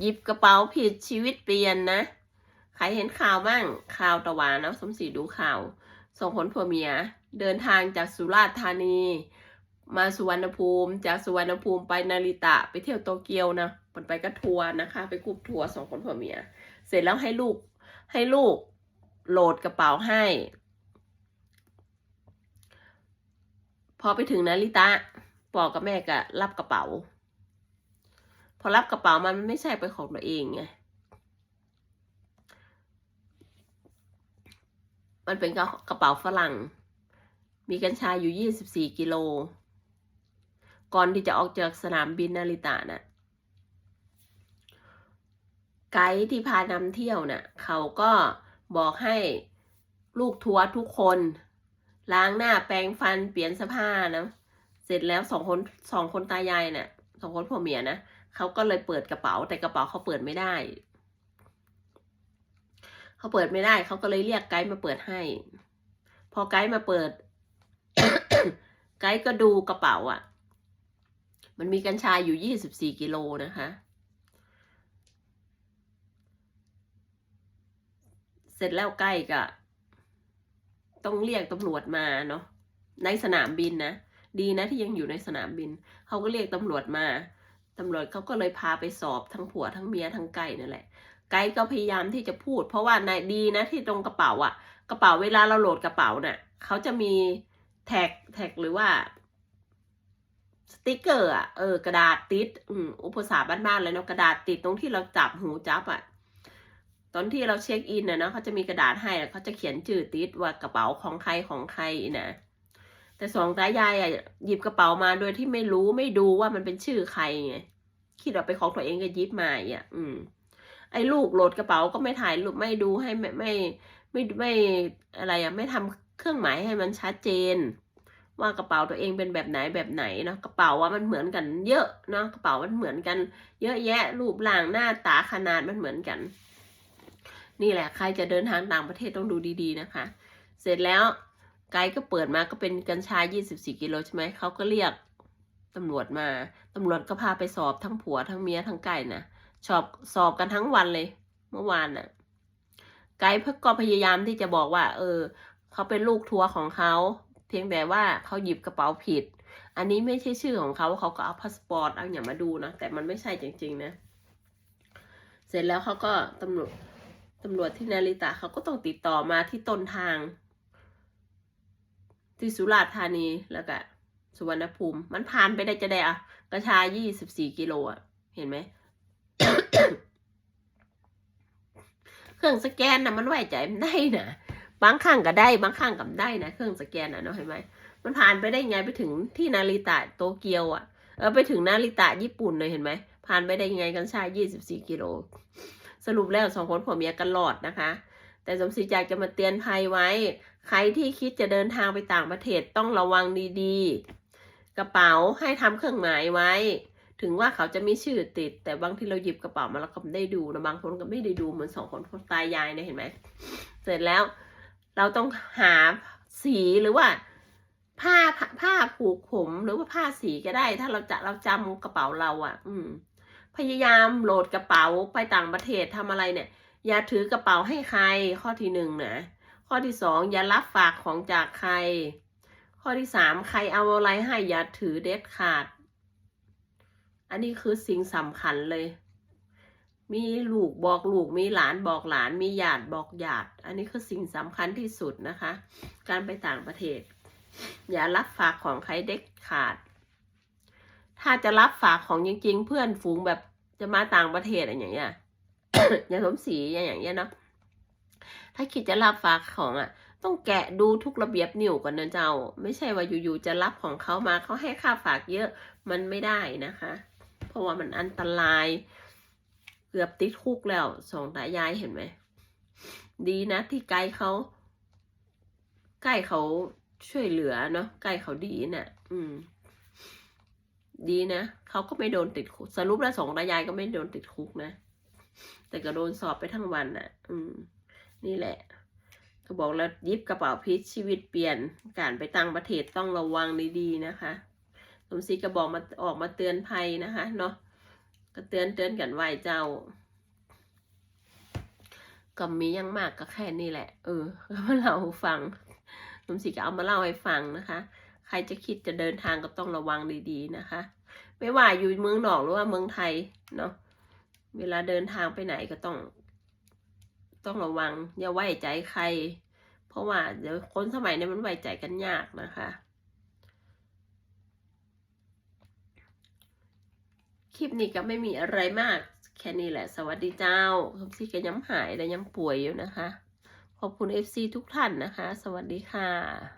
หยิบกระเป๋าผิดชีวิตเปลี่ยนนะ ใครเห็นข่าวบ้าง ข่าวตะวันนะสมศรีดูข่าวส่งผลผัวเมีย เดินทางจากสุราษฎร์ธานี มาสุวรรณภูมิ จากสุวรรณภูมิไปนาริตะไปเที่ยวโตเกียวนะมันไปก็ทัวร์นะคะ ไปกรุ๊ปทัวร์ส่งผลผัวเมีย เสร็จแล้วให้ลูกให้ลูกโหลดกระเป๋าให้ พอไปถึงนาริตะปอกับแม่ก็รับกระเป๋า อรับกระเป๋ามันไม่ใช่เป็นของตัวเองไงมันเป็นกระเป๋าฝรั่ง มีกัญชาอยู่ยี่สิบสี่กิโล ก่อนที่จะออกจากสนามบินนาริตะน่ะ ไกด์ที่พานำเที่ยวน่ะ เขาก็บอกให้ลูกทัวร์ทุกคน ล้างหน้าแปรงฟันเปลี่ยนเสื้อผ้านะ เสร็จแล้วสองคนสองคนตายายเนี่ยสองคนผัวเมียนะ เขาก็เลยเปิดกระเป๋า แต่กระเป๋าเขาเปิดไม่ได้เขาเปิดไม่ได้เขาก็เลยเรียกไกด์มาเปิดให้ พอไกด์มาเปิด ไกด์ก็ดูกระเป๋าอะ่ะ มันมีกัญชาอยู่ยี่สิบสี่กิโลนะคะ เสร็จแล้วใกล้ก็ต้องเรียกตำรวจมาเนาะในสนามบินนะ ดีนะที่ยังอยู่ในสนามบิน เขาก็เรียกตำรวจมา ตำรวจเขาก็เลยพาไปสอบทั้งผัวทั้งเมียทั้งไก่นั่นแหละ ไกด์ก็พยายามที่จะพูด เพราะว่านายดีนะที่ตรงกระเป๋าอะกระเป๋าเวลาเราโหลดกระเป๋าเนะ่ะเขาจะมีแท็กแท็กหรือว่าสติกเกอร์อะเออกระดาษติดอืมอุปสาบ้านๆเลยเนาะกระดาษติดตรงที่เราจับหูจับอะตอนที่เราเช็คอินนะเนาะเขาจะมีกระดาษให้เขาจะเขียนชื่อติดว่ากระเป๋าของใครของใครนะ แต่สองตายายอะหยิบกระเป๋ามาโดยที่ไม่รู้ไม่ดูว่ามันเป็นชื่อใครไงคิดว่าเป็นของตัวเองก็หยิบมาอะ อืม ไอ้ลูกโหลดกระเป๋าก็ไม่ถ่ายรูปไม่ดูให้ไม่ไม่ไม่ไม่อะไรอะ ไม่ทำเครื่องหมายให้มันชัดเจน ว่ากระเป๋าตัวเองเป็นแบบไหนแบบไหนเนาะกระเป๋าว่ามันเหมือนกันเยอะเนาะกระเป๋ามันเหมือนกัน เยอะแยะรูปร่างหน้าตาขนาดมันเหมือนกัน นี่แหละใครจะเดินทางต่างประเทศต้องดูดีๆนะคะ เสร็จแล้ว ไกด์ก็เปิดมาก็เป็นกัญชา 24 กิโลใช่ไหม เขาก็เรียกตำรวจมา ตำรวจก็พาไปสอบทั้งผัวทั้งเมียทั้งไก่นะสอบสอบกันทั้งวันเลย เมื่อวานน่ะ ไกด์เพิ่งก็พยายามที่จะบอกว่า เออ เขาเป็นลูกทัวร์ของเขา เพียงแต่ว่าเขาหยิบกระเป๋าผิด อันนี้ไม่ใช่ชื่อของเขาเขาก็เอาพาสปอร์ตเอาอย่างมาดูนะ แต่มันไม่ใช่จริง ๆ นะ เสร็จแล้วเขาก็ตำรวจตำรวจที่นาริตะเขาก็ต้องติดต่อมาที่ต้นทาง ที่สุราษฎร์ธานีแล้วก็สุวรรณภูมิ มันผ่านไปได้จะได้อะกระชายี่สิบสี่กิโลอะเห็นไหม เครื่องสแกนนะมันไหวใจมันได้นะบางครั้งก็ได้ บางครั้งก็ไม่ได้นะเครื่องสแกนนะเนาะเห็นไหมมันผ่านไปได้ไงไปถึงที่นาริตะโตเกียวอะเออไปถึงนาริตะญี่ปุ่นเลยเห็นไหมผ่านไปได้ยังไงกันชายี่สิบสี่กิโล สรุปแล้วสองคนผัวเมียกันหลอดนะคะ แต่สมศรีอยากจะมาเตือนภัยไว้ ใครที่คิดจะเดินทางไปต่างประเทศต้องระวังดีๆ กระเป๋าให้ทำเครื่องหมายไว้ ถึงว่าเขาจะมีชื่อติด แต่บางที่เราหยิบกระเป๋ามาแล้วก็ไม่ได้ดูนะบางคนก็ไม่ได้ดูเหมือนสองคนคนตายยายเนี่ยเห็นไหมเสร็จแล้วเราต้องหาสีหรือว่าผ้าผ้าผูกผมหรือว่าผ้าสีก็ได้ ถ้าเราจะเราจำกระเป๋าเราอะ่ะ อืม พยายามโหลดกระเป๋าไปต่างประเทศทำอะไรเนี่ย อย่าถือกระเป๋าให้ใคร ข้อที่หนึ่งนะข้อที่สองอย่ารับฝากของจากใคร ข้อที่สามใครเอาอะไรให้อย่าถือเด็ดขาด อันนี้คือสิ่งสำคัญเลย มีลูกบอกลูกมีหลานบอกหลาน มีญาติบอกญาติ อันนี้คือสิ่งสำคัญที่สุดนะคะ การไปต่างประเทศ อย่ารับฝากของใครเด็ดขาด ถ้าจะรับฝากของจริงๆ เพื่อนฝูงแบบจะมาต่างประเทศอะไรอย่างเงี้ย ย่าสมศรีอย่างเงี้ยเนาะถ้าคิดจะรับฝากของอะ ต้องแกะดูทุกระเบียบนิ้วก่อนนะเจ้า ไม่ใช่ว่าอยู่ๆจะรับของเขามาเขาให้ค่าฝากเยอะมันไม่ได้นะคะ เพราะว่ามันอันตราย เกือบติดคุกแล้วสองตายายเห็นไหมดีนะที่ไกด์เขาใกล้เขาช่วยเหลือเนาะใกล้เขาดีน่ะ อืม ดีนะเขาก็ไม่โดนติดคุกสรุปแล้วสองตายายก็ไม่โดนติดคุกนะ แต่ก็โดนสอบไปทั้งวันน่ะ อืม นี่แหละก็บอกแล้วยิบกระเป๋าพิษชีวิตเปลี่ยน การไปต่างประเทศต้องระวังดีๆนะคะ สมศรีก็บอกมาออกมาเตือนภัยนะคะเนาะก็เตือนเตือนกันไว้เจ้าก็มียังมากก็แค่นี้แหละ เออมาเล่าฟังสมศรีก็เอามาเล่าให้ฟังนะคะ ใครจะคิดจะเดินทางก็ต้องระวังดีๆนะคะ ไม่ว่าอยู่เมืองนอกหรือว่าเมืองไทยเนาะ เวลาเดินทางไปไหนก็ต้อง ต้องระวัง อย่าไว้ใจใคร เพราะว่าเดี๋ยวคนสมัยนี้มันไว้ใจกันยากนะคะ คลิปนี้ก็ไม่มีอะไรมาก แค่นี้แหละ สวัสดีเจ้าคำซี่ก็ย้ำหายและยังป่วยอยู่นะคะ ขอบคุณ FC ทุกท่านนะคะ สวัสดีค่ะ